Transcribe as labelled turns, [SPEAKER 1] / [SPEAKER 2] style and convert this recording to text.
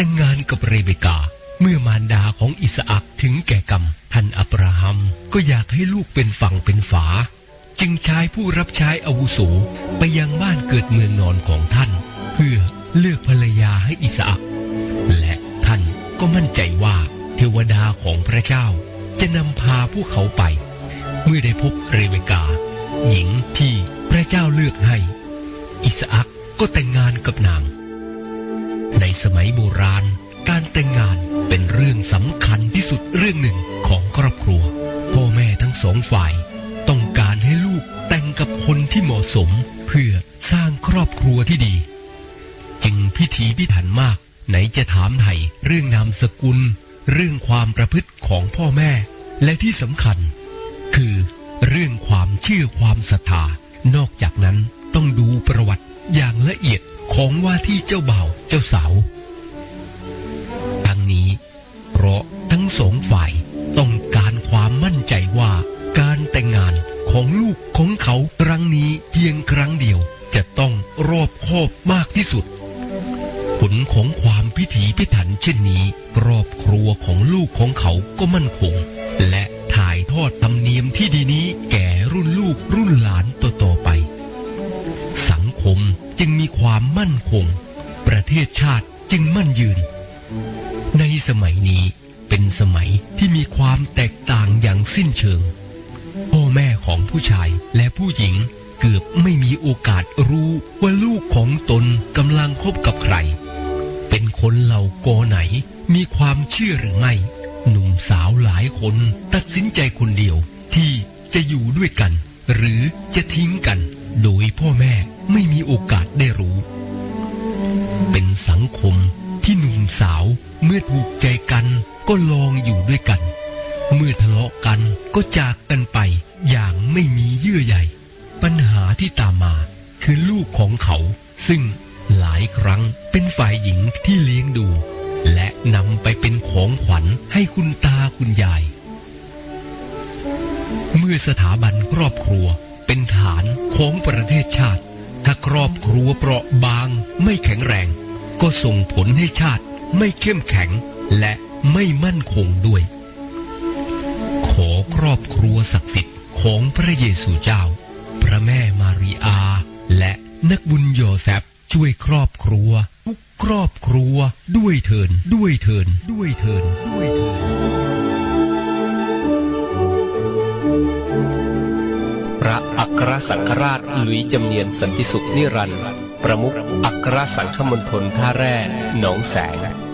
[SPEAKER 1] แต่งงานกับเรเบกา เมื่อมารดาของอิสอักถึงแก่กรรม ท่านอับราฮัมก็อยากให้ลูกเป็นฝั่งเป็นฝา จึงใช้ผู้รับใช้อาวุโสไปยังบ้านเกิดเมืองนอนของท่าน เพื่อเลือกภรรยาให้อิสอักและท่านก็มั่นใจว่าเทวดาของพระเจ้า จะนำพาพวกเขาไป เมื่อได้พบเรเบกา หญิงที่พระเจ้าเลือกให้ อิสอักก็แต่งงานกับนาง สมัยโบราณ การแต่งงานเป็นเรื่องสำคัญที่สุดเรื่องหนึ่งของครอบครัว พ่อแม่ทั้งสองฝ่าย ต้องการให้ลูกแต่งกับคนที่เหมาะสม เพื่อสร้างครอบครัวที่ดี จึงพิธีพิถันมาก ไหนจะถามไถ่เรื่องนามสกุล เรื่องความประพฤติของพ่อแม่ และที่สำคัญ คือ เรื่องความเชื่อความศรัทธานอกจากนั้นต้องดูประวัติอย่างละเอียดของว่าที่เจ้าบ่าว เจ้าสาวทั้งนี้ เพราะทั้งสองฝ่ายต้องการความมั่นใจว่าการแต่งงานของลูกของเขาครั้งนี้เพียงครั้งเดียวจะต้องรอบคอบมากที่สุด ผลของความพิถีพิถันเช่นนี้ครอบครัวของลูกของเขาก็มั่นคง และถ่ายทอดธรรมเนียมที่ดีนี้แก่รุ่นลูกรุ่นหลานต่อๆไป สังคมจึงมีความมั่นคง ประเทศชาติจึงมั่นยืน ในสมัยนี้เป็นสมัยที่มีความแตกต่างอย่างสิ้นเชิง พ่อแม่ของผู้ชายและผู้หญิงเกือบไม่มีโอกาสรู้ว่าลูกของตนกำลังคบกับใคร เป็นคนเหล่ากอไหน มีความเชื่อหรือไม่ หนุ่มสาวหลายคนตัดสินใจคนเดียวที่จะอยู่ด้วยกัน หรือจะทิ้งกัน โดยพ่อแม่ไม่มีโอกาสได้รู้เงคมที่หนุ่มสาวเมื่อถูกใจกันก็ลองอยู่ด้วยกัน เมื่อทะเลาะกันก็จากกันไปอย่างไม่มีเยื่อใยปัญหาที่ตามมาคือลูกของเขา ซึ่งหลายครั้งเป็นฝ่ายหญิงที่เลี้ยงดู และนำไปเป็นของขวัญให้คุณตาคุณยาย เมื่อสถาบันครอบครัวเป็นฐานของประเทศชาติ ถ้าครอบครัวเปราะบางไม่แข็งแรง ก็ส่งผลให้ชาติไม่เข้มแข็งและไม่มั่นคงด้วย ขอครอบครัวศักดิ์สิทธิ์ของพระเยซูเจ้า พระแม่มารีอา และนักบุญโยเซฟช่วยครอบครัวทุกครอบครัวด้วยเถินด้วยเถินด้วยเถินด้วยเถิน
[SPEAKER 2] พระอัครสังฆราชหลุยจำเนียนสันติสุขนิรันดร์ ประมุขอัครสังฆมณฑลท่าแร่หนองแสง